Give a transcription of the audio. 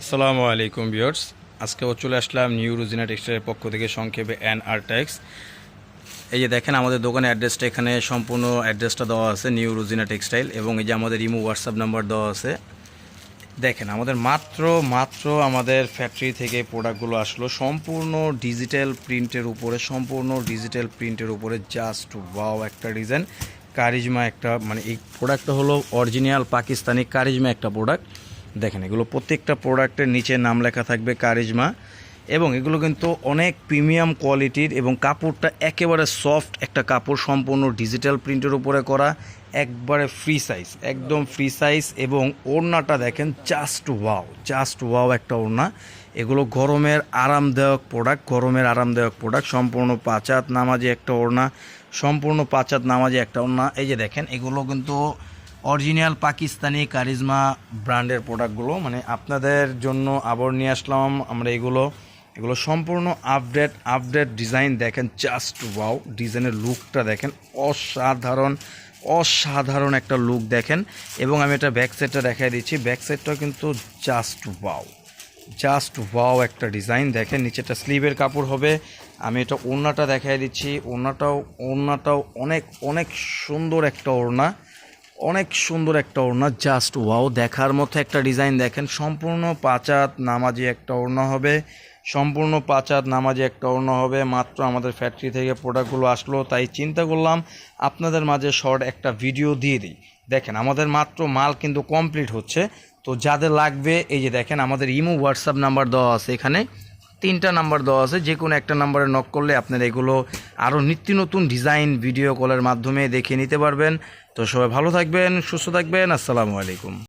আসসালামু আলাইকুম ভিউয়ার্স। আজকে ও চলে আসলাম নিউ রুজিনা টেক্সটাইলের পক্ষ থেকে সংক্ষেপে এন আর ট্যাক্স। এই যে দেখেন, আমাদের দোকানের অ্যাড্রেসটা এখানে সম্পূর্ণ অ্যাড্রেসটা দেওয়া আছে, নিউ রুজিনা টেক্সটাইল, এবং এই যে আমাদের ইমো হোয়াটসঅ্যাপ নাম্বার দেওয়া আছে। দেখেন, আমাদের মাত্র মাত্র আমাদের ফ্যাক্টরি থেকে প্রোডাক্টগুলো আসলো সম্পূর্ণ ডিজিটাল প্রিন্টের উপরে, সম্পূর্ণ ডিজিটাল প্রিন্টের উপরে, জাস্ট ওয়াও, একটা ডিজাইন। কারিজমা একটা মানে এই প্রোডাক্টটা হলো অরিজিনাল পাকিস্তানি কারিজমা একটা প্রোডাক্ট। দেখেন, এগুলো প্রত্যেকটা প্রোডাক্টের নিচে নাম লেখা থাকবে কারিজমা এবং এগুলো কিন্তু অনেক প্রিমিয়াম কোয়ালিটির এবং কাপড়টা একেবারে সফট একটা কাপড় সম্পূর্ণ ডিজিটাল প্রিন্টের উপরে করা, একবারে ফ্রি সাইজ একদম ফ্রি সাইজ এবং ওড়নাটা দেখেন জাস্ট ওয়াও জাস্ট ওয়াও একটা ওড়না। এগুলো গরমের আরামদায়ক প্রোডাক্ট গরমের আরামদায়ক প্রোডাক্ট সম্পূর্ণ পাঁচাত নামাজে একটা ওড়না, সম্পূর্ণ পাঁচাত নামাজে একটা ওড়না। এই যে দেখেন, এগুলো কিন্তু অরিজিনাল পাকিস্তানি কারিজমা ব্র্যান্ডের প্রোডাক্টগুলো মানে আপনাদের জন্য আবার নিয়ে আসলাম আমরা এগুলো। এগুলো সম্পূর্ণ আপডেট আপডেট ডিজাইন দেখেন জাস্ট ওয়াও ডিজাইনের লুকটা দেখেন, অসাধারণ অসাধারণ একটা লুক দেখেন। এবং আমি এটা ব্যাক সাইডটা দেখাই দিচ্ছি ব্যাক সাইডটাও কিন্তু জাস্ট ওয়াও জাস্ট ওয়াও একটা ডিজাইন দেখেন নিচেটা স্লিভের কাপড় হবে। আমি এটা ওড়নাটা দেখাই দিচ্ছি, ওড়নাটাও ওড়নাটাও অনেক অনেক সুন্দর একটা ওড়না। অনেক সুন্দর একটা ওড়না জাস্ট ওয়াও দেখার মতো একটা ডিজাইন দেখেন। সম্পূর্ণ পাঁচাত নামাজি একটা ওড়না হবে। সম্পূর্ণ পাঁচাত নামাজি একটা ওড়না হবে। মাত্র আমাদের ফ্যাক্টরি থেকে প্রোডাক্টগুলো আসলো, তাই চিন্তা করলাম আপনাদের মাঝে শর্ট একটা ভিডিও দিয়ে দিই। দেখেন, আমাদের মাত্র মাল কিন্তু কমপ্লিট হচ্ছে। তো যাদের লাগবে, এই যে দেখেন, আমাদের ইমো হোয়াটসঅ্যাপ নাম্বার দেওয়া আছে এখানে। তিনটা নাম্বার দেওয়া আছে, যে কোনো একটা নাম্বারে নক করলে আপনারা এগুলো আরও নিত্য নতুন ডিজাইন ভিডিও কলের মাধ্যমে দেখে নিতে পারবেন। তো সবাই ভালো থাকবেন, সুস্থ থাকবেন, আসসালামু আলাইকুম।